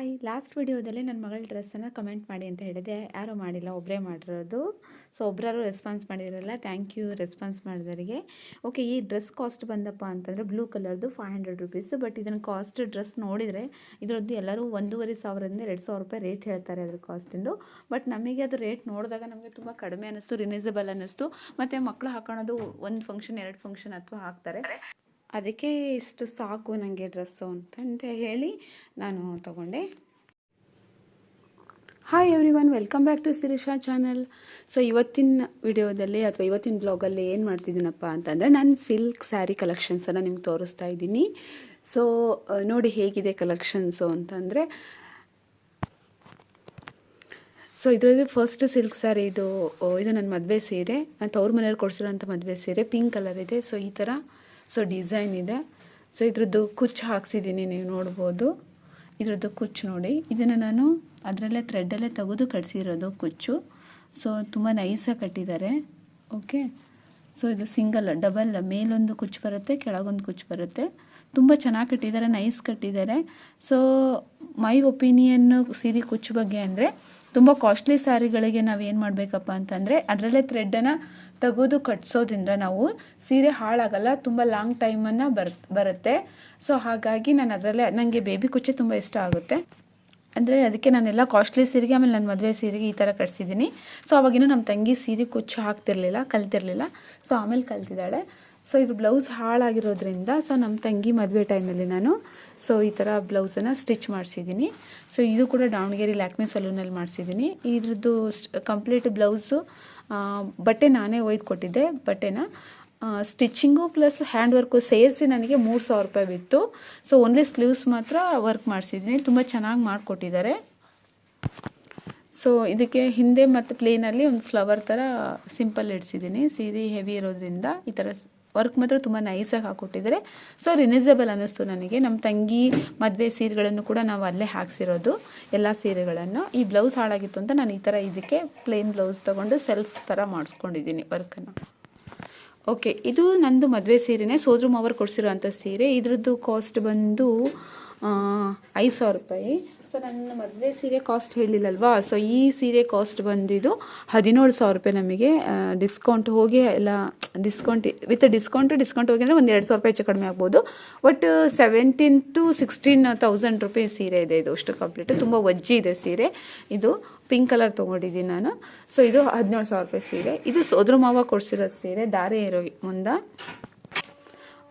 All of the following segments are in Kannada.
ಹಾಯ್ ಲಾಸ್ಟ್ ವಿಡಿಯೋದಲ್ಲಿ ನನ್ನ ಮಗಳ ಡ್ರೆಸ್ಸನ್ನು ಕಮೆಂಟ್ ಮಾಡಿ ಅಂತ ಹೇಳಿದೆ. ಯಾರೂ ಮಾಡಿಲ್ಲ ಒಬ್ಬರೇ ಮಾಡಿರೋದು. ಸೊ ಒಬ್ಬರಾರು ರೆಸ್ಪಾನ್ಸ್ ಮಾಡಿರಲ್ಲ ಥ್ಯಾಂಕ್ ಯು ರೆಸ್ಪಾನ್ಸ್ ಮಾಡಿದವರಿಗೆ. ಓಕೆ ಈ ಡ್ರೆಸ್ ಕಾಸ್ಟ್ ಬಂದಪ್ಪ ಅಂತಂದರೆ ಬ್ಲೂ ಕಲರ್ದು ಫೈವ್ ಹಂಡ್ರೆಡ್ ರುಪೀಸು ಬಟ್ ಇದನ್ನು ಕಾಸ್ಟ್ ಡ್ರೆಸ್ ನೋಡಿದರೆ ಇದರದ್ದು ಎಲ್ಲರೂ ಒಂದೂವರೆ ಸಾವಿರದಿಂದ ಎರಡು ಸಾವಿರ ರೂಪಾಯಿ ರೇಟ್ ಹೇಳ್ತಾರೆ ಅದ್ರ ಕಾಸ್ಟಿಂದು ಬಟ್ ನಮಗೆ ಅದು ರೇಟ್ ನೋಡಿದಾಗ ನಮಗೆ ತುಂಬ ಕಡಿಮೆ ಅನ್ನಿಸ್ತು ರಿನೀಸಬಲ್ ಅನ್ನಿಸ್ತು. ಮತ್ತು ಮಕ್ಕಳು ಹಾಕೊಳ್ಳೋದು ಒಂದು ಫಂಕ್ಷನ್ ಎರಡು ಫಂಕ್ಷನ್ ಅಥವಾ ಹಾಕ್ತಾರೆ. ಅದಕ್ಕೆ ಇಷ್ಟು ಸಾಕು ನನಗೆ ಡ್ರೆಸ್ಸು ಅಂತಂತ ಹೇಳಿ ನಾನು ತಗೊಂಡೆ. Hi everyone welcome back to Sirisha channel so ಇವತ್ತಿನ ವಿಡಿಯೋದಲ್ಲಿ ಅಥವಾ ಇವತ್ತಿನ ಬ್ಲಾಗಲ್ಲಿ ಏನು ಮಾಡ್ತಿದ್ದೀನಪ್ಪ ಅಂತಂದರೆ ನಾನು ಸಿಲ್ಕ್ ಸ್ಯಾರಿ ಕಲೆಕ್ಷನ್ಸನ್ನು ನಿಮ್ಗೆ ತೋರಿಸ್ತಾ ಇದ್ದೀನಿ. ಸೊ ನೋಡಿ ಹೇಗಿದೆ ಕಲೆಕ್ಷನ್ಸು ಅಂತಂದರೆ ಸೊ ಇದರಲ್ಲಿ ಫಸ್ಟ್ ಸಿಲ್ಕ್ ಸ್ಯಾರಿ ಇದು ಇದು ನನ್ನ ಮದುವೆ ಸೀರೆ. ಅವ್ರ ಮನೇಲಿ ಕೊಡಿಸಿರೋಂಥ ಮದುವೆ ಸೀರೆ ಪಿಂಕ್ ಕಲರ್ ಇದೆ. ಸೊ ಈ ಥರ ಸೊ ಡಿಸೈನ್ ಇದೆ. ಸೊ ಇದ್ರದ್ದು ಕುಚ್ಚು ಹಾಕ್ಸಿದ್ದೀನಿ ನೀವು ನೋಡ್ಬೋದು. ಇದ್ರದ್ದು ಕುಚ್ಚು ನೋಡಿ. ಇದನ್ನು ನಾನು ಅದರಲ್ಲೇ ಥ್ರೆಡ್ಡಲ್ಲೇ ತೆಗೆದು ಕಟ್ಸಿರೋದು ಕುಚ್ಚು. ಸೊ ತುಂಬ ನೈಸಾಗಿ ಕಟ್ಟಿದ್ದಾರೆ. ಓಕೆ ಸೊ ಇದು ಸಿಂಗಲ್ ಡಬಲ್ ಮೇಲೊಂದು ಕುಚ್ಚು ಬರುತ್ತೆ, ಕೆಳಗೊಂದು ಕುಚ್ಚು ಬರುತ್ತೆ. ತುಂಬ ಚೆನ್ನಾಗಿ ಕಟ್ಟಿದ್ದಾರೆ ನೈಸ್ ಕಟ್ಟಿದ್ದಾರೆ. ಸೊ ಮೈ ಒಪಿನಿಯನ್ನು ಸೀರೆ ಕುಚ್ಚು ಬಗ್ಗೆ ಅಂದರೆ ತುಂಬ ಕಾಸ್ಟ್ಲಿ ಸ್ಯಾರಿಗಳಿಗೆ ನಾವು ಏನು ಮಾಡಬೇಕಪ್ಪ ಅಂತಂದರೆ ಅದರಲ್ಲೇ ಥ್ರೆಡ್ಡನ್ನು ತೆಗೆದು ಕಟ್ಸೋದ್ರಿಂದ ನಾವು ಸೀರೆ ಹಾಳಾಗಲ್ಲ, ತುಂಬ ಲಾಂಗ್ ಟೈಮನ್ನು ಬರ್, ಬರುತ್ತೆ. ಸೊ ಹಾಗಾಗಿ ನಾನು ಅದರಲ್ಲೇ ನನಗೆ ಬೇಬಿ ಕುಚ್ಚೆ ತುಂಬ ಇಷ್ಟ ಆಗುತ್ತೆ. ಅಂದರೆ ಅದಕ್ಕೆ ನಾನೆಲ್ಲ ಕಾಸ್ಟ್ಲಿ ಸೀರೆಗೆ, ಆಮೇಲೆ ನನ್ನ ಮದುವೆ ಸೀರೆಗೆ ಈ ಥರ ಕಟ್ಸಿದ್ದೀನಿ ಸೊ ಅವಾಗಿನ ನಮ್ಮ ತಂಗಿ ಸೀರೆ ಕುಚ್ಚು ಹಾಕ್ತಿರ್ಲಿಲ್ಲ, ಕಲ್ತಿರ್ಲಿಲ್ಲ. ಸೊ ಆಮೇಲೆ ಕಲ್ತಿದ್ದಾಳೆ. ಸೊ ಇದು ಬ್ಲೌಸ್ ಹಾಳಾಗಿರೋದ್ರಿಂದ ಸೊ ನಮ್ಮ ತಂಗಿ ಮದುವೆ ಟೈಮಲ್ಲಿ ನಾನು ಸೊ ಈ ಥರ ಬ್ಲೌಸನ್ನು ಸ್ಟಿಚ್ ಮಾಡಿಸಿದ್ದೀನಿ ಸೊ ಇದು ಕೂಡ ದಾವಣಗೆರೆ ಲ್ಯಾಕ್ಮಿ ಸಲೂನಲ್ಲಿ ಮಾಡಿಸಿದ್ದೀನಿ ಇದ್ರದ್ದು ಕಂಪ್ಲೀಟ್ ಬ್ಲೌಸು ಬಟ್ಟೆ ನಾನೇ ಒಯ್ದು ಕೊಟ್ಟಿದ್ದೆ, ಬಟ್ಟೆನ. ಸ್ಟಿಚ್ಚಿಂಗು ಪ್ಲಸ್ ಹ್ಯಾಂಡ್ ವರ್ಕು ಸೇರಿಸಿ ನನಗೆ ಮೂರು ಸಾವಿರ ರೂಪಾಯಿ ಬಿತ್ತು. ಸೊ ಓನ್ಲಿ ಸ್ಲೀವ್ಸ್ ಮಾತ್ರ ವರ್ಕ್ ಮಾಡಿಸಿದ್ದೀನಿ ತುಂಬ ಚೆನ್ನಾಗಿ ಮಾಡಿಕೊಟ್ಟಿದ್ದಾರೆ. ಸೊ ಇದಕ್ಕೆ ಹಿಂದೆ ಮತ್ತು ಪ್ಲೇನಲ್ಲಿ ಒಂದು ಫ್ಲವರ್ ಥರ ಸಿಂಪಲ್ ಇಡ್ಸಿದ್ದೀನಿ ಸೀರೆ ಹೆವಿ ಇರೋದ್ರಿಂದ ಈ ಥರ ವರ್ಕ್ ಮಾತ್ರ ತುಂಬ ನೈಸಾಗಿ ಹಾಕ್ಕೊಟ್ಟಿದ್ದಾರೆ ಸೊ ರಿನಿಸಬಲ್ ಅನ್ನಿಸ್ತು ನನಗೆ. ನಮ್ಮ ತಂಗಿ ಮದುವೆ ಸೀರೆಗಳನ್ನು ಕೂಡ ನಾವು ಅಲ್ಲೇ ಹಾಕ್ಸಿರೋದು, ಎಲ್ಲ ಸೀರೆಗಳನ್ನು. ಈ ಬ್ಲೌಸ್ ಹಾಳಾಗಿತ್ತು ಅಂತ ನಾನು ಈ ಥರ ಇದಕ್ಕೆ ಪ್ಲೇನ್ ಬ್ಲೌಸ್ ತೊಗೊಂಡು ಸೆಲ್ಫ್ ಥರ ಮಾಡಿಸ್ಕೊಂಡಿದ್ದೀನಿ ವರ್ಕನ್ನು ಓಕೆ ಇದು ನಂದು ಮದುವೆ ಸೀರೆನೇ. ಸೋದ್ರ ಮಾವರು ಕೊಡಿಸಿರೋಂಥ ಸೀರೆ. ಇದ್ರದ್ದು ಕಾಸ್ಟ್ ಬಂದು ಐದು ಸಾವಿರ ರೂಪಾಯಿ. ಸೊ ನನ್ನ ಮದುವೆ ಸೀರೆ ಕಾಸ್ಟ್ ಹೇಳಿಲ್ಲಲ್ವಾ? ಸೊ ಈ ಸೀರೆ ಕಾಸ್ಟ್ ಬಂದಿದ್ದು ಹದಿನೇಳು ಸಾವಿರ ರೂಪಾಯಿ ನಮಗೆ ಡಿಸ್ಕೌಂಟ್ ಹೋಗಿ ಎಲ್ಲ ಡಿಸ್ಕೌಂಟ್ ವಿತ್ ಡಿಸ್ಕೌಂಟು ಡಿಸ್ಕೌಂಟ್ ಹೋಗಿ ಅಂದರೆ ಒಂದು ಎರಡು ಸಾವಿರ ರೂಪಾಯಿ ಹೆಚ್ಚು ಕಡಿಮೆ ಆಗ್ಬೋದು. But seventeen to sixteen thousand rupees ಸೀರೆ ಇದೆ ಇದು ಅಷ್ಟು ಕಂಪ್ಲೀಟ್ ತುಂಬ ವಜ್ಜಿ ಇದೆ ಸೀರೆ. ಇದು ಪಿಂಕ್ ಕಲರ್ ತೊಗೊಂಡಿದ್ದೀನಿ ನಾನು. ಸೊ ಇದು ಹದಿನೇಳು ಸಾವಿರ ರೂಪಾಯಿ ಸೀರೆ. ಇದು ಸೋದ್ರ ಮಾವ ಕೊಡಿಸಿರೋ ಸೀರೆ ದಾರೆ ಇರೋ ಮುಂದೆ.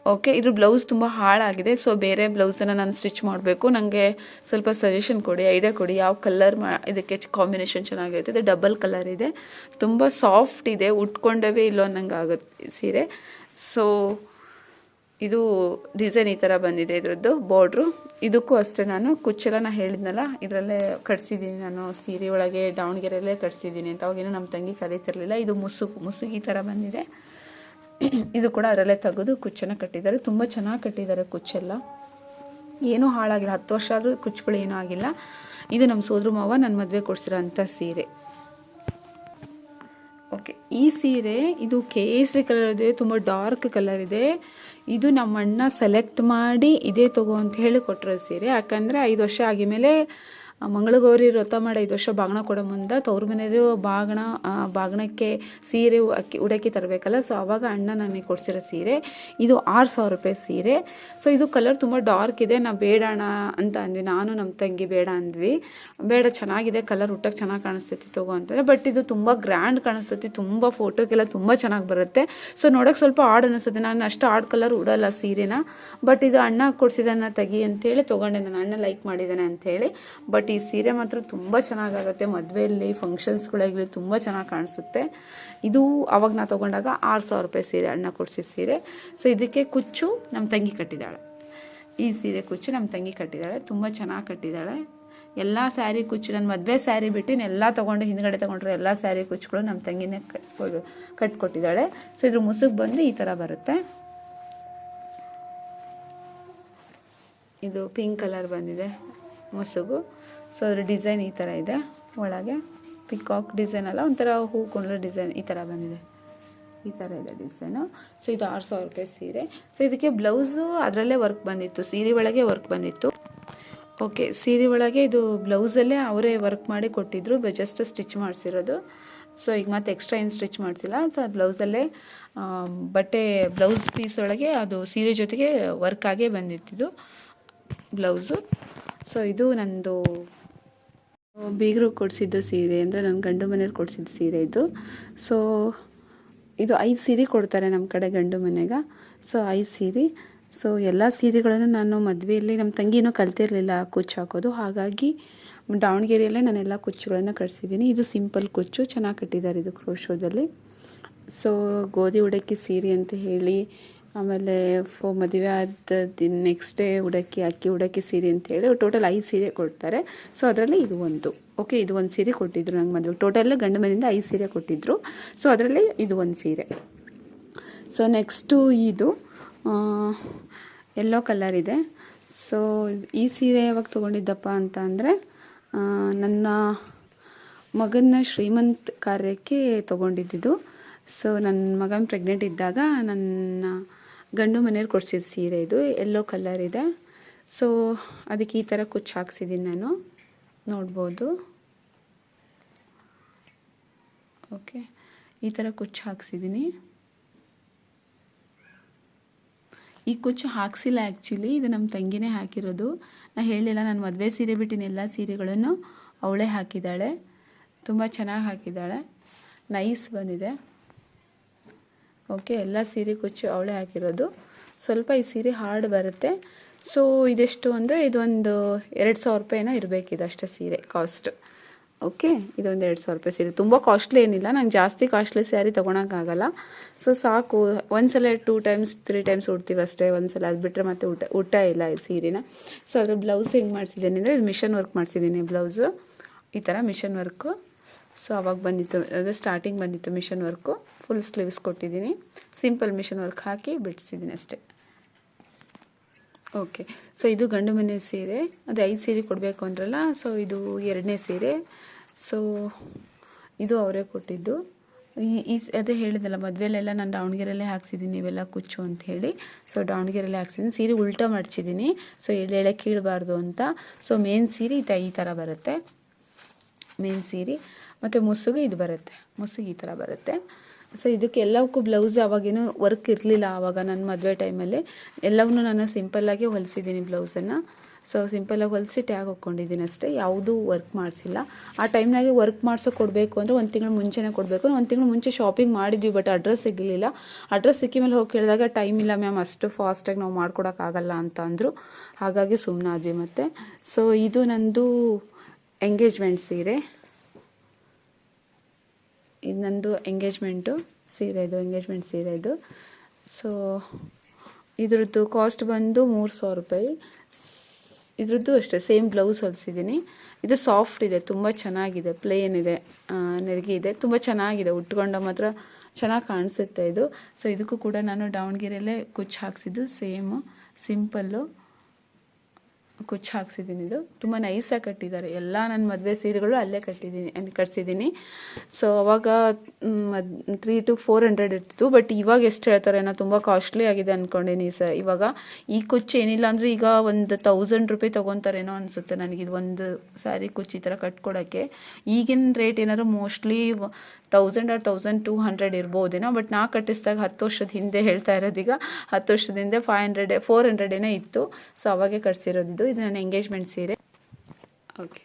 ಓಕೆ ಇದ್ರ ಬ್ಲೌಸ್ ತುಂಬ ಹಾಳಾಗಿದೆ ಸೊ ಬೇರೆ ಬ್ಲೌಸನ್ನು ನಾನು ಸ್ಟಿಚ್ ಮಾಡಬೇಕು. ನನಗೆ ಸ್ವಲ್ಪ ಸಜೆಷನ್ ಕೊಡಿ ಐಡಿಯಾ ಕೊಡಿ, ಯಾವ ಕಲರ್ ಮಾ ಇದಕ್ಕೆ ಕಾಂಬಿನೇಷನ್ ಚೆನ್ನಾಗಿರುತ್ತೆ. ಇದು ಡಬಲ್ ಕಲರ್ ಇದೆ. ತುಂಬ ಸಾಫ್ಟ್ ಇದೆ, ಉಟ್ಕೊಂಡವೇ ಇಲ್ಲೋ ಅನ್ನಂಗೆ ಆಗುತ್ತೆ ಸೀರೆ. ಸೊ ಇದು ಡಿಸೈನ್ ಈ ಥರ ಬಂದಿದೆ ಇದರದ್ದು ಬಾರ್ಡ್ರು ಇದಕ್ಕೂ ಅಷ್ಟೇ ನಾನು. ಕುಚ್ಚೆಲ್ಲ ನಾನು ಹೇಳಿದ್ನಲ್ಲ, ಇದರಲ್ಲೇ ಕಟ್ಸಿದ್ದೀನಿ ನಾನು. ಸೀರೆ ಒಳಗೆ ದಾವಣಗೆರೆಯಲ್ಲೇ ಕಟ್ಸಿದ್ದೀನಿ ಅಂತ. ಅವಾಗೇನು ನಮ್ಮ ತಂಗಿ ಕಲಿತಿರಲಿಲ್ಲ ಇದು ಮುಸುಕು ಮುಸುಕು ಈ ಥರ ಬಂದಿದೆ. ಇದು ಕೂಡ ಅದರಲ್ಲೇ ತೆಗೆದು ಕುಚ್ಚನ್ನು ಕಟ್ಟಿದ್ದಾರೆ. ತುಂಬ ಚೆನ್ನಾಗಿ ಕಟ್ಟಿದ್ದಾರೆ ಕುಚ್ಚೆಲ್ಲ. ಏನೂ ಹಾಳಾಗಿಲ್ಲ. ಹತ್ತು ವರ್ಷ ಆದರೂ ಕುಚ್ಚುಗಳು ಏನೂ ಆಗಿಲ್ಲ. ಇದು ನಮ್ಮ ಸೋದ್ರ ಮಾವ ನನ್ನ ಮದುವೆ ಕೊಡಿಸಿರೋ ಅಂಥ ಸೀರೆ. ಓಕೆ, ಈ ಸೀರೆ ಇದು ಕೇಸರಿ ಕಲರ್ ಇದೆ, ತುಂಬ ಡಾರ್ಕ್ ಕಲರ್ ಇದೆ. ಇದು ನಮ್ಮ ಅಣ್ಣ ಸೆಲೆಕ್ಟ್ ಮಾಡಿ ಇದೇ ತಗೋ ಅಂತ ಹೇಳಿ ಕೊಟ್ಟಿರೋ ಸೀರೆ. ಯಾಕಂದರೆ ಐದು ವರ್ಷ ಆಗಿಮೇಲೆ ಮಂಗಳಗೌರಿ ವ್ರತ ಮಾಡಿ ಐದು ವರ್ಷ ಬಾಗಣ ಕೊಡೋ ಮುಂದೆ ತವ್ರ ಮನೆಯವರು ಬಾಗಣ ಬಾಗಣಕ್ಕೆ ಸೀರೆ ಅಕ್ಕಿ, ಉಡಕ್ಕೆ ತರಬೇಕಲ್ಲ ಸೊ ಆವಾಗ ಅಣ್ಣ ನನಗೆ ಕೊಡ್ಸಿರೋ ಸೀರೆ. ಇದು ಆರು ಸಾವಿರ ರೂಪಾಯಿ ಸೀರೆ. ಸೊ ಇದು ಕಲರ್ ತುಂಬ ಡಾರ್ಕ್ ಇದೆ ನಾವು ಬೇಡಣ ಅಂತ ಅಂದ್ವಿ. ನಾನು ನಮ್ಮ ತಂಗಿ ಬೇಡ ಅಂದ್ವಿ. ಬೇಡ, ಚೆನ್ನಾಗಿದೆ ಕಲರ್ ಹುಟ್ಟಕ್ಕೆ ಚೆನ್ನಾಗಿ ಕಾಣಿಸ್ತೈತಿ ತಗೋ ಅಂತಂದರೆ ಬಟ್ ಇದು ತುಂಬ ಗ್ರ್ಯಾಂಡ್ ಕಾಣಿಸ್ತೈತಿ, ತುಂಬ ಫೋಟೋಗೆಲ್ಲ ತುಂಬ ಚೆನ್ನಾಗಿ ಬರುತ್ತೆ. ಸೊ ನೋಡೋಕೆ ಸ್ವಲ್ಪ ಆಡ್ ಅನಿಸುತ್ತೆ ನಾನು ಅಷ್ಟು ಆಡ್ ಕಲರ್ ಉಡೋಲ್ಲ ಸೀರೆನ ಬಟ್ ಇದು ಅಣ್ಣ ಕೊಡ್ಸಿದಾನ ತೆಗಿ ಅಂತೇಳಿ ತೊಗೊಂಡೆ. ನನ್ನ ಅಣ್ಣ ಲೈಕ್ ಮಾಡಿದ್ದಾನೆ ಅಂತೇಳಿ ಬಟ್ ಈ ಸೀರೆ ಮಾತ್ರ ತುಂಬ ಚೆನ್ನಾಗಾಗುತ್ತೆ. ಮದುವೆಯಲ್ಲಿ ಫಂಕ್ಷನ್ಸ್ಗಳಾಗಲಿ ತುಂಬ ಚೆನ್ನಾಗಿ ಕಾಣಿಸುತ್ತೆ. ಇದು ಅವಾಗ ನಾ ತೊಗೊಂಡಾಗ ಆರು ಸಾವಿರ ರೂಪಾಯಿ ಸೀರೆ, ಅಣ್ಣ ಕೊಡಿಸಿದ ಸೀರೆ. ಸೊ ಇದಕ್ಕೆ ಕುಚ್ಚು ನಮ್ಮ ತಂಗಿ ಕಟ್ಟಿದ್ದಾಳೆ ಈ ಸೀರೆ ಕುಚ್ಚು ನಮ್ಮ ತಂಗಿ ಕಟ್ಟಿದ್ದಾಳೆ ತುಂಬ ಚೆನ್ನಾಗಿ ಕಟ್ಟಿದ್ದಾಳೆ ಎಲ್ಲ ಸ್ಯಾರಿ ಕುಚ್ಚು ನನ್ನ ಮದುವೆ ಸ್ಯಾರಿ ಬಿಟ್ಟು ಎಲ್ಲ ತೊಗೊಂಡು ಹಿಂದ್ಗಡೆ ತೊಗೊಂಡ್ರೆ ಎಲ್ಲ ಸ್ಯಾರಿ ಕುಚ್ಚುಗಳು ನಮ್ಮ ತಂಗಿನೇ ಕಟ್ಕೊಡು ಕಟ್ಕೊಟ್ಟಿದ್ದಾಳೆ ಸೊ ಇದ್ರ ಮುಸುಗ್ ಬಂದು ಈ ಥರ ಬರುತ್ತೆ. ಇದು ಪಿಂಕ್ ಕಲರ್ ಬಂದಿದೆ. ಮುಸುಗು. ಸೊ ಅದ್ರ ಡಿಸೈನ್ ಈ ಥರ ಇದೆ. ಒಳಗೆ ಪಿಕಾಕ್ ಡಿಸೈನ್ ಅಲ್ಲ, ಒಂಥರ ಹೂ ಕೊಂಡ್ಲ ಡಿಸೈನ್ ಈ ಥರ ಬಂದಿದೆ. ಈ ಥರ ಇದೆ ಡಿಸೈನು ಸೊ ಇದು ಆರು ಸಾವಿರ ರೂಪಾಯಿ ಸೀರೆ. ಸೊ ಇದಕ್ಕೆ ಬ್ಲೌಸು ಅದರಲ್ಲೇ ವರ್ಕ್ ಬಂದಿತ್ತು. ಸೀರೆ ಒಳಗೆ ವರ್ಕ್ ಬಂದಿತ್ತು. ಓಕೆ ಸೀರೆ ಒಳಗೆ ಇದು ಬ್ಲೌಸಲ್ಲೇ ಅವರೇ ವರ್ಕ್ ಮಾಡಿ ಕೊಟ್ಟಿದ್ರು. Just stitch ಮಾಡಿಸಿರೋದು. ಸೊ ಈಗ ಮತ್ತೆ ಎಕ್ಸ್ಟ್ರಾ ಏನು ಸ್ಟಿಚ್ ಮಾಡಿಸಿಲ್ಲ. ಸೊ ಬ್ಲೌಸಲ್ಲೇ ಬಟ್ಟೆ, ಬ್ಲೌಸ್ ಪೀಸ್ ಒಳಗೆ ಅದು ಸೀರೆ ಜೊತೆಗೆ ವರ್ಕ್ ಆಗೇ ಬಂದಿತ್ತು ಬ್ಲೌಸು. ಸೊ ಇದು ನಂದು ಬೀಗರು ಕೊಡಿಸಿದ್ದು ಸೀರೆ ಅಂದರೆ ನನ್ನ ಗಂಡು ಮನೇಲಿ ಕೊಡಿಸಿದ್ದು ಸೀರೆ ಇದು. ಸೊ ಇದು ಐದು ಸೀರೆ ಕೊಡ್ತಾರೆ ನಮ್ಮ ಕಡೆ ಗಂಡು ಮನೆಗೆ. ಸೊ ಐದು ಸೀರೆ. ಸೊ ಎಲ್ಲ ಸೀರೆಗಳನ್ನು ನಾನು ಮದುವೆಯಲ್ಲಿ ನಮ್ಮ ತಂಗಿನೂ ಕಲ್ತಿರಲಿಲ್ಲ ಕುಚ್ಚು ಹಾಕೋದು. ಹಾಗಾಗಿ ದಾವಣಗೆರೆಯಲ್ಲೇ ನಾನೆಲ್ಲ ಕುಚ್ಚುಗಳನ್ನು ಕಟ್ಸಿದ್ದೀನಿ. ಇದು ಸಿಂಪಲ್ ಕುಚ್ಚು, ಚೆನ್ನಾಗಿ ಕಟ್ಟಿದ್ದಾರೆ ಇದು ಕ್ರೋಶೋದಲ್ಲಿ. ಸೊ ಗೋಧಿ ಉಡಕ್ಕಿ ಸೀರೆ ಅಂತ ಹೇಳಿ ಆಮೇಲೆ ಫೋ ಮದುವೆ ಆದ ನೆಕ್ಸ್ಟ್ ಡೇ ಉಡಕ್ಕಿ, ಅಕ್ಕಿ ಉಡಕ್ಕಿ ಸೀರೆ ಅಂತೇಳಿ ಟೋಟಲ್ ಐದು ಸೀರೆ ಕೊಡ್ತಾರೆ. ಸೊ ಅದರಲ್ಲಿ ಇದು ಒಂದು. ಓಕೆ ಇದು ಒಂದು ಸೀರೆ ಕೊಟ್ಟಿದ್ರು ನಂಗೆ ಮದುವೆ. ಟೋಟಲ್ ಗಂಡು ಮನೆಯಿಂದ ಐದು ಸೀರೆ ಕೊಟ್ಟಿದ್ರು. ಸೊ ಅದರಲ್ಲಿ ಇದು ಒಂದು ಸೀರೆ. ಸೊ ನೆಕ್ಸ್ಟು ಇದು ಎಲ್ಲೋ ಕಲರ್ ಇದೆ. ಸೊ ಈ ಸೀರೆ ಯಾವಾಗ ತೊಗೊಂಡಿದ್ದಪ್ಪ ಅಂತ ಅಂದರೆ ನನ್ನ ಮಗನ ಶ್ರೀಮಂತ್ ಕಾರ್ಯಕ್ಕೆ ತೊಗೊಂಡಿದ್ದಿದ್ದು ಸೊ ನನ್ನ ಮಗನ ಪ್ರೆಗ್ನೆಂಟ್ ಇದ್ದಾಗ ನನ್ನ ಗಂಡು ಮನೆಯವ್ರು ಕೊಡಿಸಿದ ಸೀರೆ ಇದು ಎಲ್ಲೋ ಕಲರ್ ಇದೆ. ಸೊ ಅದಕ್ಕೆ ಈ ಥರ ಕುಚ್ಚು ಹಾಕ್ಸಿದ್ದೀನಿ ನಾನು. ನೋಡ್ಬೋದು. ಓಕೆ ಈ ಥರ ಕುಚ್ಚು ಹಾಕ್ಸಿದ್ದೀನಿ ಈ ಕುಚ್ಚು ಹಾಕ್ಸಿಲ್ಲ ಆ್ಯಕ್ಚುಲಿ ಇದು ನಮ್ಮ ತಂಗಿನೇ ಹಾಕಿರೋದು. ನಾನು ಹೇಳಿಲ್ಲ, ನಾನು ಮದುವೆ ಸೀರೆ ಬಿಟ್ಟಿನ, ಎಲ್ಲ ಸೀರೆಗಳನ್ನು ಅವಳೇ ಹಾಕಿದ್ದಾಳೆ. ತುಂಬ ಚೆನ್ನಾಗಿ ಹಾಕಿದ್ದಾಳೆ. ನೈಸ್ ಬಂದಿದೆ. ಓಕೆ, ಎಲ್ಲ ಸೀರೆ ಕುಚ್ಚು ಅವಳೇ ಹಾಕಿರೋದು. ಸ್ವಲ್ಪ ಈ ಸೀರೆ ಹಾರ್ಡ್ ಬರುತ್ತೆ. ಸೊ ಇದೆಷ್ಟು ಅಂದರೆ ಇದೊಂದು ಎರಡು ಸಾವಿರ ರೂಪಾಯಿನ ಇರಬೇಕಿದೆ ಅಷ್ಟೇ ಸೀರೆ ಕಾಸ್ಟ್ ಓಕೆ ಇದೊಂದು ಎರಡು ಸಾವಿರ ರೂಪಾಯಿ ಸೀರೆ. ತುಂಬ ಕಾಸ್ಟ್ಲಿ ಏನಿಲ್ಲ, ನಂಗೆ ಜಾಸ್ತಿ ಕಾಸ್ಟ್ಲಿ ಸ್ಯಾರಿ ತೊಗೊಳಕ್ಕಾಗಲ್ಲ ಸೊ ಸಾಕು, ಒಂದ್ಸಲ ಟೂ ಟೈಮ್ಸ್ ತ್ರೀ ಟೈಮ್ಸ್ ಉಡ್ತೀವಿ ಅಷ್ಟೇ. ಒಂದ್ಸಲ ಅದು ಬಿಟ್ಟರೆ ಮತ್ತೆ ಊಟ ಊಟ ಇಲ್ಲ ಈ ಸೀರೆನ. ಸೊ ಅದ್ರ ಬ್ಲೌಸ್ ಹೆಂಗೆ ಮಾಡಿಸಿದ್ದೀನಿ ಅಂದರೆ, ಇದು ಮಿಷನ್ ವರ್ಕ್ ಮಾಡಿಸಿದ್ದೀನಿ ಬ್ಲೌಸು ಈ ಥರ ಮಿಷನ್ ವರ್ಕು ಸೊ ಅವಾಗ ಬಂದಿತ್ತು, ಅದು ಸ್ಟಾರ್ಟಿಂಗ್ ಬಂದಿತ್ತು ಮಿಷನ್ ವರ್ಕು ಫುಲ್ ಸ್ಲೀವ್ಸ್ ಕೊಟ್ಟಿದ್ದೀನಿ. ಸಿಂಪಲ್ ಮಿಷನ್ ವರ್ಕ್ ಹಾಕಿ ಬಿಡಿಸಿದ್ದೀನಿ ಅಷ್ಟೇ. ಓಕೆ ಸೊ ಇದು ಗಂಡು ಮನೆ ಸೀರೆ. ಅದು ಐದು ಸೀರೆ ಕೊಡಬೇಕು ಅಂದ್ರಲ್ಲ ಸೊ ಇದು ಎರಡನೇ ಸೀರೆ. ಸೊ ಇದು ಅವರೇ ಕೊಟ್ಟಿದ್ದು. ಈ ಅದೇ ಹೇಳಿದಲ್ಲ ಮದುವೆಲೆಲ್ಲ ನಾನು ದಾವಣಗೆರೆಯಲ್ಲೇ ಹಾಕ್ಸಿದ್ದೀನಿ ಇವೆಲ್ಲ ಕುಚ್ಚು ಅಂತ ಹೇಳಿ. ಸೊ ದಾವಣಗೆರೆಯಲ್ಲೇ ಹಾಕ್ಸಿದ್ದೀನಿ. ಸೀರೆ ಉಲ್ಟಾ ಮಡ್ಚಿದ್ದೀನಿ ಸೊ ಎಳೆ ಕೀಳಬಾರ್ದು ಅಂತ. ಸೊ ಮೇನ್ ಸೀರೆ ಈ ಥರ ಬರುತ್ತೆ. ಮೇನ್ ಸೀರೆ. ಮತ್ತು ಮುಸುಗು ಇದು ಬರುತ್ತೆ. ಮುಸುಗು ಈ ಥರ ಬರುತ್ತೆ. ಸೊ ಇದಕ್ಕೆ ಎಲ್ಲವಕ್ಕೂ ಬ್ಲೌಸ್ ಅವಾಗೇನು ವರ್ಕ್ ಇರಲಿಲ್ಲ ಆವಾಗ ನನ್ನ ಮದುವೆ ಟೈಮಲ್ಲಿ ಎಲ್ಲವನ್ನೂ ನಾನು ಸಿಂಪಲ್ಲಾಗಿ ಹೊಲಿಸಿದ್ದೀನಿ ಬ್ಲೌಸನ್ನು ಸೊ ಸಿಂಪಲ್ಲಾಗಿ ಹೊಲಿಸಿ ಟ್ಯಾಗ್ ಹಾಕ್ಕೊಂಡಿದ್ದೀನಿ ಅಷ್ಟೇ. ಯಾವುದೂ ವರ್ಕ್ ಮಾಡಿಸಿಲ್ಲ. ಆ ಟೈಮ್ನಾಗೆ ವರ್ಕ್ ಮಾಡಿಸೋ ಕೊಡಬೇಕು ಅಂದರೆ ಒಂದು ತಿಂಗಳು ಮುಂಚೆನೇ ಕೊಡಬೇಕು. ಒಂದು ತಿಂಗಳು ಮುಂಚೆ ಶಾಪಿಂಗ್ ಮಾಡಿದ್ವಿ ಬಟ್ ಅಡ್ರೆಸ್ ಸಿಗಲಿಲ್ಲ. ಅಡ್ರೆಸ್ ಸಿಕ್ಕಿ ಮೇಲೆ ಹೋಗಿ ಕೇಳಿದಾಗ ಟೈಮ್ ಇಲ್ಲ ಮ್ಯಾಮ್ ಅಷ್ಟು ಫಾಸ್ಟಾಗಿ ನಾವು ಮಾಡ್ಕೊಡೋಕ್ಕಾಗಲ್ಲ ಅಂತ ಅಂದರು. ಹಾಗಾಗಿ ಸುಮ್ಮನಾದ್ವಿ ಮತ್ತು. ಸೊ ಇದು ನಂದು ಎಂಗೇಜ್ಮೆಂಟ್ ಸೀರೆ. ಇದು ನನ್ನದು ಎಂಗೇಜ್ಮೆಂಟು ಸೀರೆ ಇದು ಎಂಗೇಜ್ಮೆಂಟ್ ಸೀರೆ ಇದು. ಸೊ ಇದ್ರದ್ದು ಕಾಸ್ಟ್ ಬಂದು ಮೂರು ಸಾವಿರ ರೂಪಾಯಿ. ಇದ್ರದ್ದು ಅಷ್ಟೇ ಸೇಮ್ ಬ್ಲೌಸ್ ಹೊಲಿಸಿದ್ದೀನಿ ಇದು ಸಾಫ್ಟ್ ಇದೆ, ತುಂಬ ಚೆನ್ನಾಗಿದೆ ಪ್ಲೇನ್ ಇದೆ ನೆರಿಗೆ ಇದೆ. ತುಂಬ ಚೆನ್ನಾಗಿದೆ, ಉಟ್ಕೊಂಡ ಮಾತ್ರ ಚೆನ್ನಾಗಿ ಕಾಣಿಸುತ್ತೆ ಇದು. ಸೊ ಇದಕ್ಕೂ ಕೂಡ ನಾನು ದಾವಣಗೆರೆಯಲ್ಲೇ ಕುಚ್ಚು ಹಾಕ್ಸಿದ್ದು ಸೇಮು ಸಿಂಪಲ್ಲು ಕುಚ್ಚು ಹಾಕ್ಸಿದ್ದೀನಿ ಇದು. ತುಂಬ ನೈಸಾಗಿ ಕಟ್ಟಿದ್ದಾರೆ. ಎಲ್ಲ ನನ್ನ ಮದುವೆ ಸೀರೆಗಳು ಅಲ್ಲೇ ಕಟ್ಟಿದ್ದೀನಿ ಕಟ್ಸಿದ್ದೀನಿ. ಸೊ ಅವಾಗ ಮದ್ ತ್ರೀ ಟು ಫೋರ್ ಹಂಡ್ರೆಡ್ ಇರ್ತಿತ್ತು. ಬಟ್ ಇವಾಗ ಎಷ್ಟು ಹೇಳ್ತಾರೆ ಏನೋ ತುಂಬ ಕಾಸ್ಟ್ಲಿ ಆಗಿದೆ ಅಂದ್ಕೊಂಡಿನಿ ಸರ್ ಇವಾಗ ಈ ಕುಚ್ಚು ಏನಿಲ್ಲ ಅಂದರೆ ಈಗ ಒಂದು ತೌಸಂಡ್ ರುಪಿ ತೊಗೊತಾರೇನೋ ಅನಿಸುತ್ತೆ ನನಗೆ. ಇದು ಒಂದು ಸ್ಯಾರಿ ಕುಚ್ಚು ಈ ಥರ ಕಟ್ಕೊಡೋಕ್ಕೆ. ಈಗಿನ ರೇಟ್ ಏನಾದ್ರು mostly thousand or thousand two hundred ಇರ್ಬೋದೇನೋ but ನಾ ಕಟ್ಟಿಸಿದಾಗ ಹತ್ತು ವರ್ಷದ ಹಿಂದೆ ಹೇಳ್ತಾ ಇರೋದೀಗ, ಹತ್ತು ವರ್ಷದ ಹಿಂದೆ ಫೈವ್ ಹಂಡ್ರೆಡ್ ಫೋರ್ ಹಂಡ್ರೆಡೇನೇ ಇತ್ತು. ಸೊ ಅವಾಗೆ ಕಟ್ಸಿರೋದು ಇದು ಇದು ನನ್ನ ಎಂಗೇಜ್ಮೆಂಟ್ ಸೀರೆ. ಓಕೆ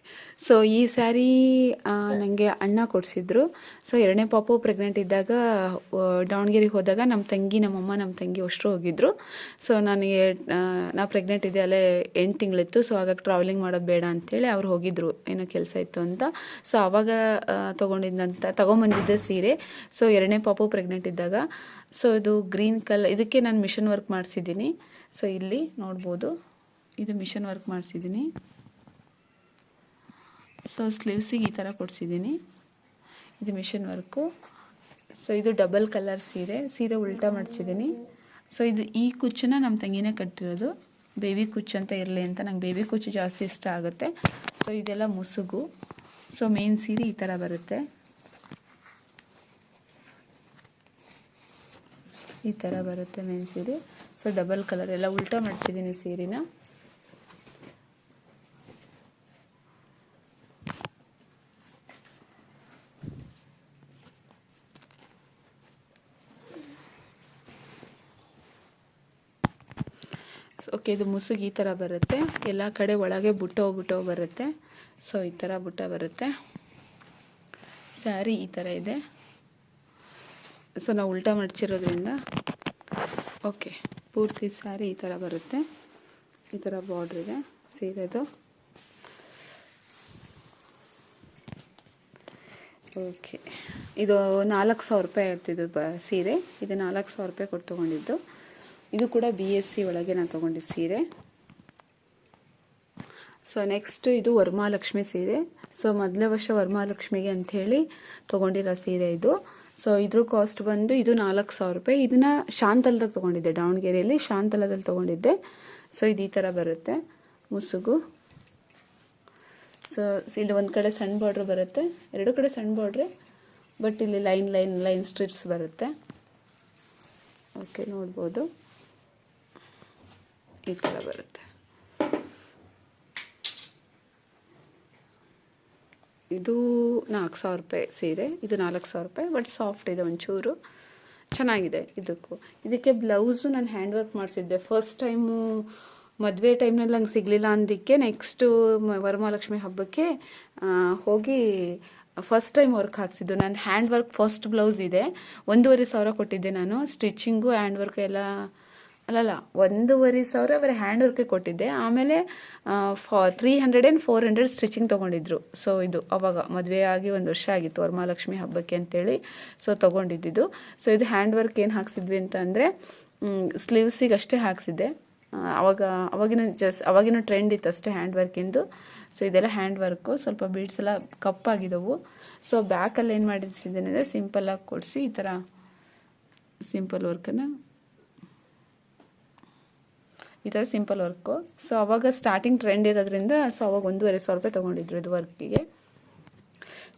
ಸೊ ಈ ಸ್ಯಾರಿ ನನಗೆ ಅಣ್ಣ ಕೊಡಿಸಿದ್ರು. ಸೊ ಎರಡನೇ ಪಾಪು ಪ್ರೆಗ್ನೆಂಟ್ ಇದ್ದಾಗ ದಾವಣಗೆರೆಗೆ ಹೋದಾಗ ನಮ್ಮ ತಂಗಿ ನಮ್ಮಮ್ಮ ನಮ್ಮ ತಂಗಿ ಅಷ್ಟರು ಹೋಗಿದ್ರು. ಸೊ ನನಗೆ ನಾ ಪ್ರೆಗ್ನೆಂಟ್ ಇದೆ ಅಲ್ಲೇ ಎಂಟು ತಿಂಗಳಿತ್ತು. ಸೊ ಆಗ ಟ್ರಾವೆಲಿಂಗ್ ಮಾಡೋದು ಬೇಡ ಅಂತೇಳಿ ಅವ್ರು ಹೋಗಿದ್ರು. ಏನೋ ಕೆಲಸ ಇತ್ತು ಅಂತ. ಸೊ ಆವಾಗ ತೊಗೊಂಡಿದ್ದಂಥ ತೊಗೊಂಬಂದಿದ್ದ ಸೀರೆ. ಸೊ ಎರಡನೇ ಪಾಪು ಪ್ರೆಗ್ನೆಂಟ್ ಇದ್ದಾಗ. ಸೊ ಇದು ಗ್ರೀನ್ ಕಲರ್ ಇದಕ್ಕೆ ನಾನು ಮಿಷನ್ ವರ್ಕ್ ಮಾಡಿಸಿದ್ದೀನಿ. ಸೊ ಇಲ್ಲಿ ನೋಡ್ಬೋದು. ಇದು ಮಿಷನ್ ವರ್ಕ್ ಮಾಡಿಸಿದ್ದೀನಿ. ಸೊ ಸ್ಲೀವ್ಸಿಗೆ ಈ ಥರ ಕೊಡಿಸಿದ್ದೀನಿ. ಇದು ಮಿಷನ್ ವರ್ಕು ಸೊ ಇದು ಡಬಲ್ ಕಲರ್ ಸೀರೆ. ಸೀರೆ ಉಲ್ಟಾ ಮಾಡಿಸಿದ್ದೀನಿ. ಸೊ ಇದು ಈ ಕುಚ್ಚನ್ನ ನಮ್ಮ ತಂಗಿನೇ ಕಟ್ಟಿರೋದು. ಬೇಬಿ ಕುಚ್ಚು ಅಂತ ಇರಲಿ ಅಂತ ನಂಗೆ ಬೇಬಿ ಕುಚ್ಚು ಜಾಸ್ತಿ ಇಷ್ಟ ಆಗುತ್ತೆ. ಸೊ ಇದೆಲ್ಲ ಮುಸುಗು. ಸೊ ಮೇನ್ ಸೀರೆ ಈ ಥರ ಬರುತ್ತೆ. ಈ ಥರ ಬರುತ್ತೆ ಮೇನ್ ಸೀರೆ. ಸೊ ಡಬಲ್ ಕಲರ್ ಎಲ್ಲ ಉಲ್ಟಾ ಮಾಡ್ತಿದ್ದೀನಿ ಸೀರೆನ. ಓಕೆ, ಇದು ಮುಸುಗ್ ಈ ಥರ ಬರುತ್ತೆ. ಎಲ್ಲ ಕಡೆ ಒಳಗೆ ಬುಟ್ಟೋ ಬುಟ್ಟೋ ಬರುತ್ತೆ. ಸೊ ಈ ಥರ ಬುಟ್ಟ ಬರುತ್ತೆ. ಸ್ಯಾರಿ ಈ ಥರ ಇದೆ. ಸೊ ನಾವು ಉಲ್ಟಾ ಮಡ್ಚಿರೋದ್ರಿಂದ, ಓಕೆ, ಪೂರ್ತಿ ಸ್ಯಾರಿ ಈ ಥರ ಬರುತ್ತೆ. ಈ ಥರ ಬಾರ್ಡ್ರ್ ಇದೆ, ಸೀರೆದು. ಓಕೆ, ಇದು ನಾಲ್ಕು ಸಾವಿರ ರೂಪಾಯಿ ಆಗ್ತಿದ್ದು ಬ, ಸೀರೆ. ಇದು ನಾಲ್ಕು ಸಾವಿರ ರೂಪಾಯಿ ಕೊಟ್ಟು ತೊಗೊಂಡಿದ್ದು. ಇದು ಕೂಡ ಬಿ ಎಸ್ ಸಿ ಒಳಗೆ ನಾನು ತೊಗೊಂಡಿದ್ದ ಸೀರೆ. ಸೊ ನೆಕ್ಸ್ಟ್ ಇದು ವರಮಹಾಲಕ್ಷ್ಮಿ ಸೀರೆ. ಸೊ ಮೊದಲೇ ವರ್ಷ ವರಮಹಾಲಕ್ಷ್ಮಿಗೆ ಅಂಥೇಳಿ ತೊಗೊಂಡಿರೋ ಸೀರೆ ಇದು. ಸೊ ಇದ್ರ ಕಾಸ್ಟ್ ಬಂದು ಇದು ನಾಲ್ಕು ಸಾವಿರ ರೂಪಾಯಿ. ಇದನ್ನು ಶಾಂತಲದಾಗ ತೊಗೊಂಡಿದ್ದೆ. ದಾವಣಗೆರೆಯಲ್ಲಿ ಶಾಂತಲದಲ್ಲಿ ತೊಗೊಂಡಿದ್ದೆ. ಸೊ ಇದು ಈ ಥರ ಬರುತ್ತೆ. ಮುಸುಗು. ಸೊ ಇಲ್ಲಿ ಒಂದು ಕಡೆ ಸಣ್ಣ ಬಾರ್ಡ್ರ್ ಬರುತ್ತೆ. ಎರಡು ಕಡೆ ಸಣ್ಣ ಬಾರ್ಡ್ರೆ ಬಟ್ ಇಲ್ಲಿ ಲೈನ್ ಲೈನ್ ಲೈನ್ ಸ್ಟ್ರಿಪ್ಸ್ ಬರುತ್ತೆ. ಓಕೆ ನೋಡ್ಬೋದು. ಈ ಥರ ಬರುತ್ತೆ. ಇದು ನಾಲ್ಕು ಸಾವಿರ ರೂಪಾಯಿ ಸೀರೆ, ಇದು ನಾಲ್ಕು ಸಾವಿರ ರೂಪಾಯಿ, ಬಟ್ ಸಾಫ್ಟ್ ಇದೆ ಒಂಚೂರು. ಚೆನ್ನಾಗಿದೆ ಇದಕ್ಕೂ. ಇದಕ್ಕೆ ಬ್ಲೌಸು ನಾನು ಹ್ಯಾಂಡ್ ವರ್ಕ್ ಮಾಡಿಸಿದ್ದೆ. ಫಸ್ಟ್ ಟೈಮು ಮದುವೆ ಟೈಮ್ನಲ್ಲಿ ನಂಗೆ ಸಿಗಲಿಲ್ಲ ಅಂದಕ್ಕೆ ನೆಕ್ಸ್ಟು ವರಮಹಾಲಕ್ಷ್ಮಿ ಹಬ್ಬಕ್ಕೆ ಹೋಗಿ ಫಸ್ಟ್ ಟೈಮ್ ವರ್ಕ್ ಹಾಕ್ಸಿದ್ದು. ನಂದು ಹ್ಯಾಂಡ್ ವರ್ಕ್ ಫಸ್ಟ್ ಬ್ಲೌಸ್ ಇದೆ. ಒಂದೂವರೆ ಸಾವಿರ ಕೊಟ್ಟಿದ್ದೆ ನಾನು. ಸ್ಟಿಚಿಂಗು ಹ್ಯಾಂಡ್ ವರ್ಕ್ ಎಲ್ಲ ಅಲ್ಲಲ್ಲ, ಒಂದೂವರೆ ಸಾವಿರ ಅವರ ಹ್ಯಾಂಡ್ ವರ್ಕಿಗೆ ಕೊಟ್ಟಿದ್ದೆ. ಆಮೇಲೆ ಫಾ three hundred and four hundred stitching ತೊಗೊಂಡಿದ್ರು. So ಇದು ಅವಾಗ ಮದುವೆ ಆಗಿ ಒಂದು ವರ್ಷ ಆಗಿತ್ತು, ವರಮಹಾಲಕ್ಷ್ಮಿ ಹಬ್ಬಕ್ಕೆ ಅಂತೇಳಿ. ಸೊ ತೊಗೊಂಡಿದ್ದು ಸೊ ಇದು ಹ್ಯಾಂಡ್ ವರ್ಕ್ ಏನು ಹಾಕ್ಸಿದ್ವಿ ಅಂತ ಅಂದರೆ ಸ್ಲೀವ್ಸಿಗೆ ಅಷ್ಟೇ ಹಾಕ್ಸಿದ್ದೆ. ಅವಾಗ, ಅವಾಗಿನ ಜಸ್ಟ್ ಅವಾಗಿನ ಟ್ರೆಂಡ್ ಇತ್ತು ಅಷ್ಟೇ ಹ್ಯಾಂಡ್ ವರ್ಕಿಂದು ಸೊ ಇದೆಲ್ಲ ಹ್ಯಾಂಡ್ ವರ್ಕು ಸ್ವಲ್ಪ ಬೀಡ್ಸ್ ಎಲ್ಲ ಕಪ್ಪಾಗಿದ್ದವು ಸೊ ಬ್ಯಾಕಲ್ಲಿ ಏನು ಮಾಡಿಸಿದ್ದೇನೆ ಅಂದರೆ ಸಿಂಪಲ್ಲಾಗಿ ಕೊಡಿಸಿ ಈ ಥರ ಸಿಂಪಲ್ ವರ್ಕನ್ನು ಈ ಥರ ಸಿಂಪಲ್ ವರ್ಕು ಸೊ ಅವಾಗ ಸ್ಟಾರ್ಟಿಂಗ್ ಟ್ರೆಂಡ್ ಇರೋದ್ರಿಂದ ಸೊ ಅವಾಗ ಒಂದೂವರೆ ಸಾವಿರ ರೂಪಾಯಿ ತೊಗೊಂಡಿದ್ರು ಇದು ವರ್ಕಿಗೆ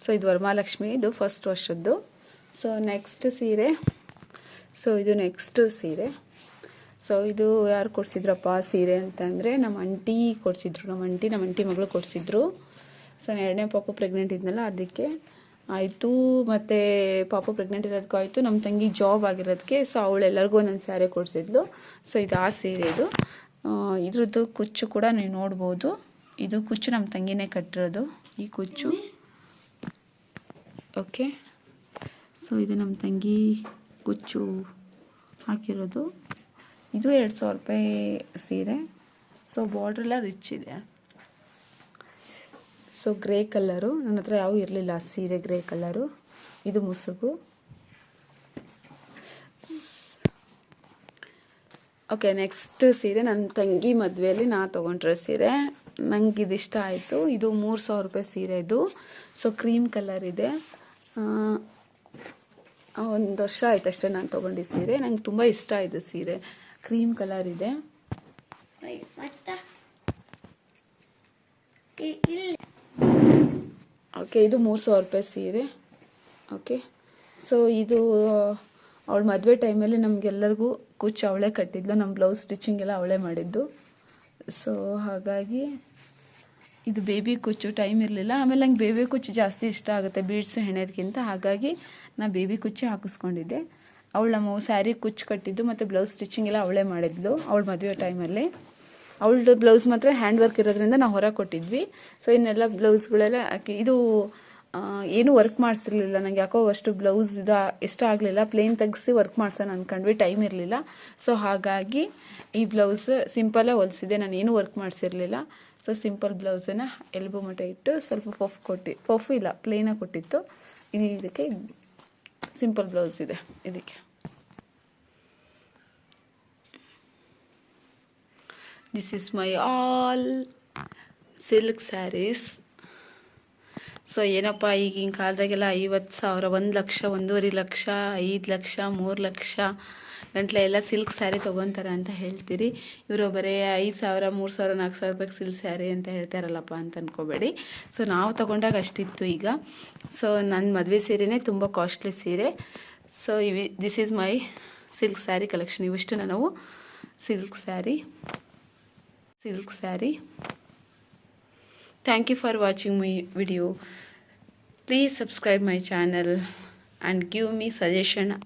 ಸೊ ಇದು ವರಮಹಾಲಕ್ಷ್ಮಿ, ಇದು ಫಸ್ಟ್ ವರ್ಷದ್ದು. ಸೊ ನೆಕ್ಸ್ಟ್ ಸೀರೆ. ಸೊ ಇದು ನೆಕ್ಸ್ಟ್ ಸೀರೆ. ಸೊ ಇದು ಯಾರು ಕೊಡಿಸಿದ್ರಪ್ಪ ಸೀರೆ ಅಂತಂದರೆ, ನಮ್ಮ ಅಂಟಿ ಕೊಡಿಸಿದ್ರು. ನಮ್ಮ ಅಂಟಿ ನಮ್ಮ ಅಂಟಿ ಮಗಳು ಕೊಡಿಸಿದ್ರು. ಸೊ ಎರಡನೇ ಪಾಪು ಪ್ರೆಗ್ನೆಂಟ್ ಇದ್ನಲ್ಲ, ಅದಕ್ಕೆ ಆಯಿತು. ಮತ್ತು ಪಾಪು ಪ್ರೆಗ್ನೆಂಟ್ ಇರೋದಕ್ಕೂ ಆಯಿತು ನಮ್ಮ ತಂಗಿ ಜಾಬ್ ಆಗಿರೋದಕ್ಕೆ ಸೊ ಅವಳೆಲ್ಲರಿಗೂ ಒಂದೊಂದು ಸ್ಯಾರಿ ಕೊಡಿಸಿದ್ಲು. ಸೊ ಇದು ಆ ಸೀರೆ ಇದು. ಇದ್ರದ್ದು ಕುಚ್ಚು ಕೂಡ ನೀವು ನೋಡ್ಬೋದು. ಇದು ಕುಚ್ಚು ನಮ್ಮ ತಂಗಿನೇ ಕಟ್ಟಿರೋದು. ಈ ಕುಚ್ಚು. ಓಕೆ. ಸೊ ಇದು ನಮ್ಮ ತಂಗಿ ಕುಚ್ಚು ಹಾಕಿರೋದು. ಇದು ಎರಡು ಸಾವಿರ ರೂಪಾಯಿ ಸೀರೆ. ಸೊ ಬಾರ್ಡ್ರೆಲ್ಲ ರಿಚ್ ಇದೆ. ಸೊ ಗ್ರೇ ಕಲ್ಲರು ನನ್ನ ಹತ್ರ ಯಾವ ಇರಲಿಲ್ಲ ಸೀರೆ ಗ್ರೇ ಕಲ್ಲರು ಇದು ಮುಸುಗು. ಓಕೆ ನೆಕ್ಸ್ಟ್ ಸೀರೆ ನನ್ನ ತಂಗಿ ಮದುವೆಯಲ್ಲಿ ನಾ ತೊಗೊಂಡ್ರೆ ಸೀರೆ ನಂಗೆ ಇದು ಇಷ್ಟ ಆಯಿತು. ಇದು ಮೂರು ಸಾವಿರ ರೂಪಾಯಿ ಸೀರೆ ಇದು. ಸೊ ಕ್ರೀಮ್ ಕಲರ್ ಇದೆ. ಒಂದು ವರ್ಷ ಆಯ್ತು ಅಷ್ಟೇ ನಾನು ತೊಗೊಂಡಿದ್ದ ಸೀರೆ. ನಂಗೆ ತುಂಬ ಇಷ್ಟ ಆಯಿತು ಸೀರೆ. ಕ್ರೀಮ್ ಕಲರ್ ಇದೆ. ಓಕೆ ಇದು ಮೂರು ಸಾವಿರ ರೂಪಾಯಿ ಸೀರೆ. ಓಕೆ ಸೊ ಇದು ಅವಳ ಮದುವೆ ಟೈಮಲ್ಲಿ ನಮಗೆಲ್ಲರಿಗೂ ಕುಚ್ಚು ಅವಳೇ ಕಟ್ಟಿದ್ಲು ನಮ್ಮ ಬ್ಲೌಸ್ ಸ್ಟಿಚಿಂಗ್ ಎಲ್ಲ ಅವಳೇ ಮಾಡಿದ್ದು. ಸೊ ಹಾಗಾಗಿ ಇದು ಬೇಬಿ ಕುಚ್ಚು ಟೈಮ್ ಇರಲಿಲ್ಲ. ಆಮೇಲೆ ನಂಗೆ ಬೇಬಿ ಕುಚ್ಚು ಜಾಸ್ತಿ ಇಷ್ಟ ಆಗುತ್ತೆ ಬೀಡ್ಸ್ ಹೆಣೆದಕ್ಕಿಂತ ಹಾಗಾಗಿ ನಾನು ಬೇಬಿ ಕುಚ್ಚು ಹಾಕಿಸ್ಕೊಂಡಿದ್ದೆ. ಅವಳು ನಮ್ಮ ಸ್ಯಾರಿ ಕುಚ್ಚು ಕಟ್ಟಿದ್ದು ಮತ್ತು ಬ್ಲೌಸ್ ಸ್ಟಿಚಿಂಗ್ ಎಲ್ಲ ಅವಳೇ ಮಾಡಿದ್ಲು ಅವಳ ಮದುವೆ ಟೈಮಲ್ಲಿ ಅವಳದು ಬ್ಲೌಸ್ ಮಾತ್ರ ಹ್ಯಾಂಡ್ ವರ್ಕ್ ಇರೋದ್ರಿಂದ ನಾವು ಹೊರ ಕೊಟ್ಟಿದ್ವಿ. ಸೊ ಇನ್ನೆಲ್ಲ ಬ್ಲೌಸ್ಗಳೆಲ್ಲ ಹಾಕಿ, ಇದು ಏನೂ ವರ್ಕ್ ಮಾಡಿಸಿರ್ಲಿಲ್ಲ. ನನಗೆ ಯಾಕೋ ಅಷ್ಟು ಬ್ಲೌಸ್ ಇದು, ಇಷ್ಟ ಆಗಲಿಲ್ಲ. ಪ್ಲೇನ್ ತೆಗೆಸಿ ವರ್ಕ್ ಮಾಡ್ಸೋಣ ಅಂದ್ಕೊಂಡ್ವಿ ಟೈಮ್ ಇರಲಿಲ್ಲ. ಸೊ ಹಾಗಾಗಿ ಈ ಬ್ಲೌಸ್ ಸಿಂಪಲ್ಲೇ ಹೊಲಿಸಿದೆ ನಾನು ಏನೂ ವರ್ಕ್ ಮಾಡಿಸಿರ್ಲಿಲ್ಲ. ಸೊ ಸಿಂಪಲ್ ಬ್ಲೌಸನ್ನು ಎಲ್ಬೋ ಮಟ್ಟ ಇಟ್ಟು ಸ್ವಲ್ಪ ಪಫ್ ಕೊಟ್ಟಿ ಪಫ್ ಇಲ್ಲ ಪ್ಲೇನಾಗಿ ಕೊಟ್ಟಿತ್ತು. ಇದು ಇದಕ್ಕೆ ಸಿಂಪಲ್ ಬ್ಲೌಸ್ ಇದೆ ಇದಕ್ಕೆ. This is my all silk saris so ಏನಪ್ಪ ಈಗಿನ ಕಾಲದಾಗೆಲ್ಲ ಐವತ್ತು ಸಾವಿರ, ಒಂದು ಲಕ್ಷ, ಒಂದೂವರೆ ಲಕ್ಷ, ಐದು ಲಕ್ಷ, ಮೂರು ಲಕ್ಷ, ಗಂಟ್ಲೆ ಎಲ್ಲ ಸಿಲ್ಕ್ ಸ್ಯಾರಿ ತೊಗೊತಾರೆ ಅಂತ ಹೇಳ್ತೀರಿ. ಇವರು ಬರೀ ಐದು ಸಾವಿರ, ಮೂರು ಸಾವಿರ, ನಾಲ್ಕು ಸಾವಿರ ರೂಪಾಯಿಗೆ ಸಿಲ್ಕ್ ಸ್ಯಾರಿ ಅಂತ ಹೇಳ್ತಾರಲ್ಲಪ್ಪ ಅಂತ ಅನ್ಕೋಬೇಡಿ. ಸೊ ನಾವು ತೊಗೊಂಡಾಗ ಅಷ್ಟಿತ್ತು ಈಗ. ಸೊ ನನ್ನ ಮದುವೆ ಸೀರೆನೇ ತುಂಬ ಕಾಸ್ಟ್ಲಿ ಸೀರೆ. So EV this is my silk sari collection ಇವಿಷ್ಟು ನಾವು silk sari silk sari Thank you for watching my video. Please subscribe my channel and give me suggestion